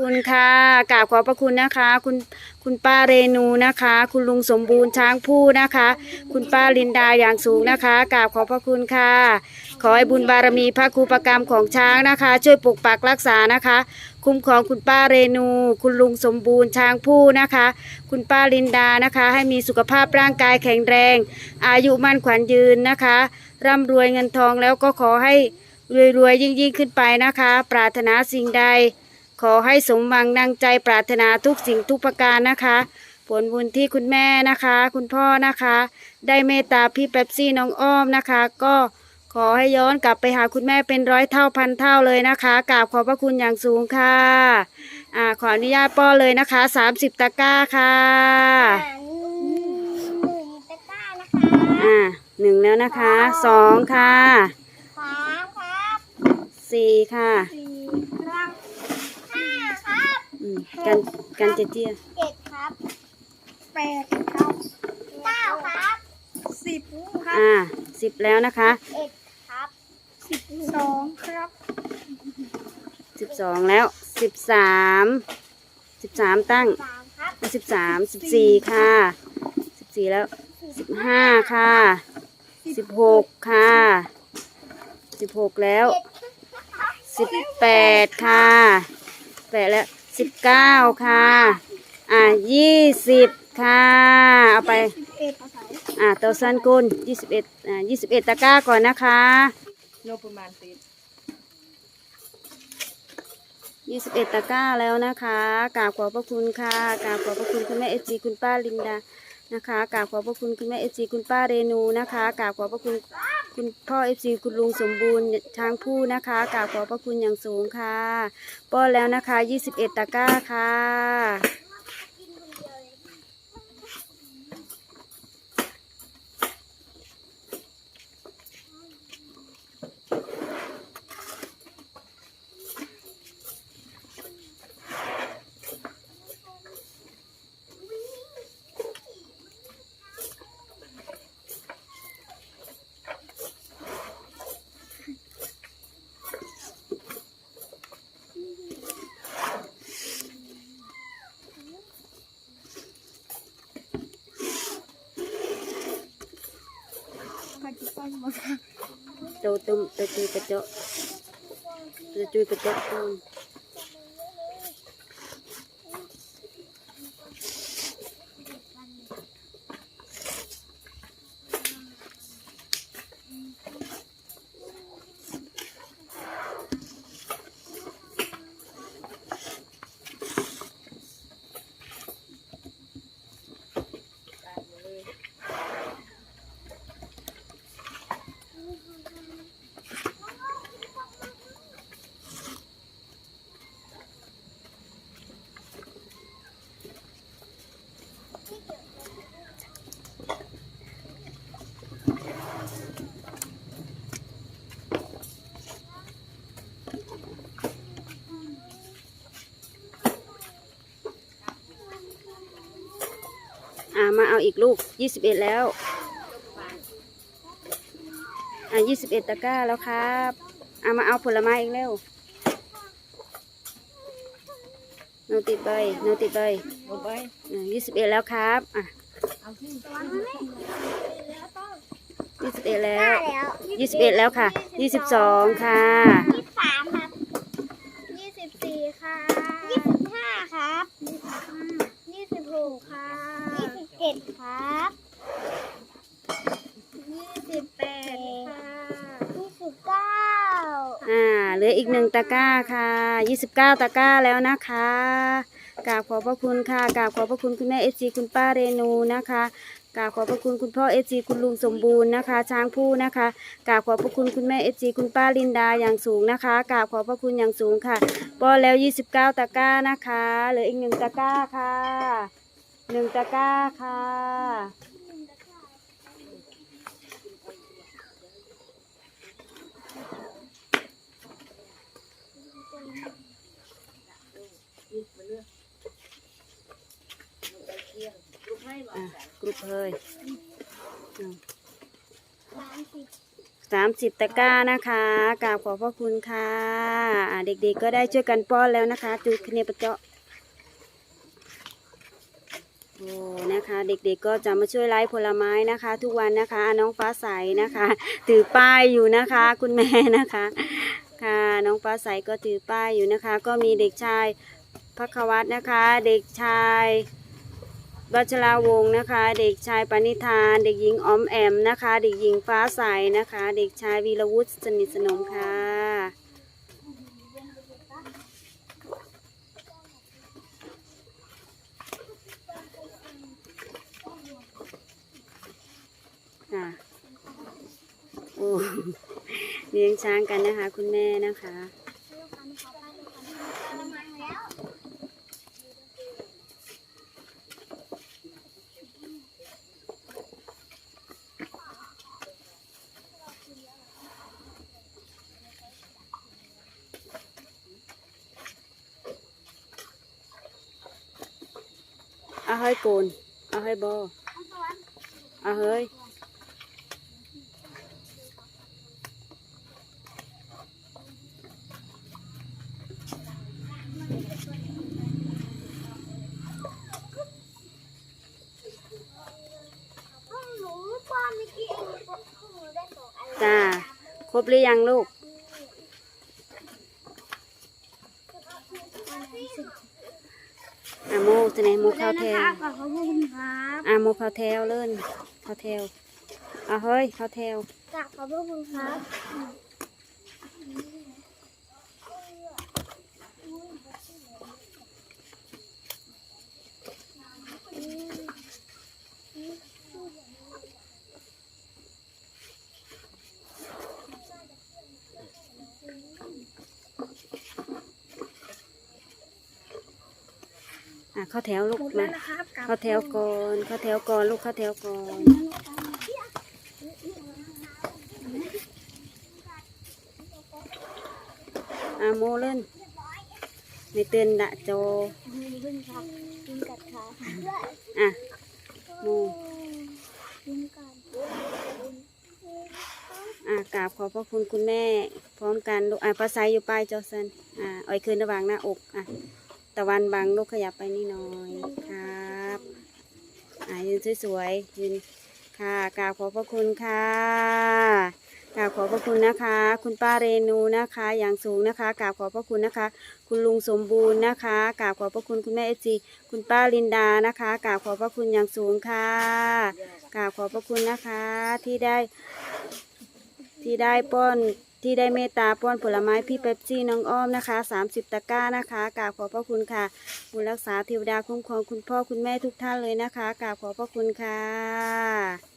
คุณค่ะกราบขอบพระคุณนะคะ คุณคุณป้าเรนูนะคะ คุณลุงสมบูรณ์ช้างผู้นะคะ คุณป้าลินดาอย่างสูงนะคะกราบขอบพระคุณค่ะ ขอให้บุญบารมีพระครูประกรรมของช้างนะคะ ช่วยปกปักรักษานะคะ คุ้มครองคุณป้าเรนู คุณลุงสมบูรณ์ช้างผู้นะคะ คุณป้าลินดานะคะ ให้มีสุขภาพร่างกายแข็งแรง อายุมั่นขวัญยืนนะคะ ร่ำรวยเงินทองแล้วก็ขอให้รวยๆยิ่งยิ่งๆขึ้นไปนะคะ ปรารถนาสิ่งใด ขอให้สมหวังดังใจปรารถนาทุกสิ่งทุกประการนะคะ ผลบุญที่คุณแม่นะคะ คุณพ่อนะคะ ได้เมตตาพี่เป๊ปซี่น้องอ้อมนะคะ ก็ขอให้ย้อนกลับไปหาคุณแม่เป็นร้อยเท่าพันเท่าเลยนะคะกราบขอบพระคุณอย่างสูงค่ะอ่าขออนุญาตป้อนเลยนะคะ 30 ตะกร้าค่ะอ่าหนึ่งตะกร้านะคะอ่าหนึ่งแล้วนะคะสองค่ะสามครับสี่ค่ะสี่ครับห้า ครับอืมกันกันเจเจียเจ็ดครับแปดครับเก้าครับสิบครับอ่าสิบแล้วนะคะเอ็ดครับสิบสองครับสิบสองแล้วสิบสามสิบสามตั้งสามครับสิบสามสิบสี่ค่ะสิบสี่แล้วสิบห้าค่ะสิบหกค่ะสิบหกแล้วเจ็ดครับสิบแปดค่ะแปดแล้ว สิบเก้าค่ะ อ่ายี่สิบค่ะ เอาไปสิบเอ็ดภาษาอ่าเตาซันกุลยี่สิบเอ็ดอ่ายี่สิบเอ็ดตะกร้าก่อนนะคะโลประมาณสิบยี่สิบเอ็ดตะกร้าแล้วนะคะกราบขอบพระคุณค่ะกราบขอบพระคุณคุณแม่เอจีคุณป้าลินดา นะคะกราบขอบพระคุณคุณแม่เอจีคุณป้าเรนูนะคะกราบขอบพระคุณคุณพ่อเอจีคุณลุงสมบูรณ์ช้างผู้นะคะกราบขอบพระคุณอย่างสูงค่ะป้อนแล้วนะคะยี่สิบเอ็ดตะกร้าค่ะ โตตุ่มโตจุยกระเจาะโตจุยกระเจาะตุ้ม อ่ามาเอาอีกลูกยี่สิบเอ็ดแล้ว อ่ายี่สิบเอ็ดตะกร้าแล้วครับอ่ามาเอาผลไม้อีกแล้วโนติดใบโนติดใบหมดไปยี่สิบเอ็ดแล้วครับอะเอาที่ยี่สิบเอ็ดแล้วแล้วยี่สิบเอ็ดแล้วค่ะยี่สิบสองค่ะ ยี่สิบสามครับยี่สิบสี่ค่ะยี่สิบห้าครับยี่สิบหกค่ะยี่สิบเจ็ ดครับยี่สิบแปดค่ะยี่สิบเก้าอ่าเหลืออีกหนึ่งตะกร้าค่ะยี่สิบเก้าตะกร้าแล้วนะคะกราบขอบพระคุณค่ะกราบขอบพระคุณคุณแม่เอซีคุณป้าเรนูนะคะกราบขอบพระคุณคุณพ่อเอซีคุณลุงสมบูรณ์นะคะ ช้างผู้นะคะกราบขอบพระคุณคุณแม่เอซีคุณป้าลินดาอย่างสูงนะคะกราบขอบพระคุณอย่างสูงค่ะป้อแล้วยี่สิบเก้าตะกร้านะคะเหลืออีกหนึ่งตะกร้าค่ะ หนึ่งตะกร้าค่ะ อะกรุบเลยอืมสามสิบสามสิบตะกร้านะคะกราบขอบพระคุณค่ะอ่าเด็กๆก็ได้ช่วยกันป้อนแล้วนะคะจุดคเนปะเจาะ โอ้นะคะ เด็กๆก็จะมาช่วยไล่ผลไม้นะคะ ทุกวันนะคะ น้องฟ้าใสนะคะ ถือป้ายอยู่นะคะ คุณแม่นะคะค่ะ น้องฟ้าใสก็ถือป้ายอยู่นะคะ ก็มีเด็กชายพักวัตนะคะ เด็กชายวัชราวงศ์นะคะ เด็กชายปณิธาน เด็กหญิงออมแอมนะคะ เด็กหญิงฟ้าใสนะคะ เด็กชายวีรวุฒิสนิทสนมค่ะ ค่ะโอ้เลี้ยงช้างกันนะคะ คุณแม่นะคะเอาเฮ้โกนเอาเฮ้บอเอาเฮ้ย ห้องหนูป้อนเมื่อกี้เองห้องหนูได้สองอัน จ้า ครบหรือยังลูก อะโมจะไหนโมข้าวแถวขอบคุณครับอะโมข้าวแถวเล่นข้าวแถวเอาเฮ้ยข้าวแถวกราบขอบคุณครับ อะข้าวแถวลูกหมดแล้มาวนะครับกราบข้าวแถวก่อนข้าวแถวก่อนลูกข้าวแถวก่อนอะโมเล่นไม่เตือนดะโจขึ้นครับกินกัดขาอะโมกินกัดอะกราบขอบพระคุณคุณแม่ พร้อมกันลูกอะภาษาอยู่ปลายจอสันอะอ่อยคืนระหว่างหน้าอกอะตะวันบังลูกขยับไปนี่หน่อยครับอะยืนสวยๆยืนค่ะกราบขอบพระคุณค่ะกราบขอบพระคุณนะคะ คุณป้าเรนูนะคะ อย่างสูงนะคะกราบขอบพระคุณนะคะ คุณลุงสมบูรณ์นะคะกราบขอบพระคุณคุณแม่เอจีคุณป้าลินดานะคะกราบขอบพระคุณอย่างสูงค่ะกราบขอบพระคุณนะคะที่ได้ที่ได้ป้อน ที่ได้เมตตาป้อนผลไม้พี่เป๊ปซี่น้องอ้อมนะคะ 30 ตะกร้านะคะกราบขอบพระคุณค่ะบุญรักษาเทวดาคุ้มครองคุณพ่อคุณแม่ทุกท่านเลยนะคะกราบขอบพระคุณค่ะ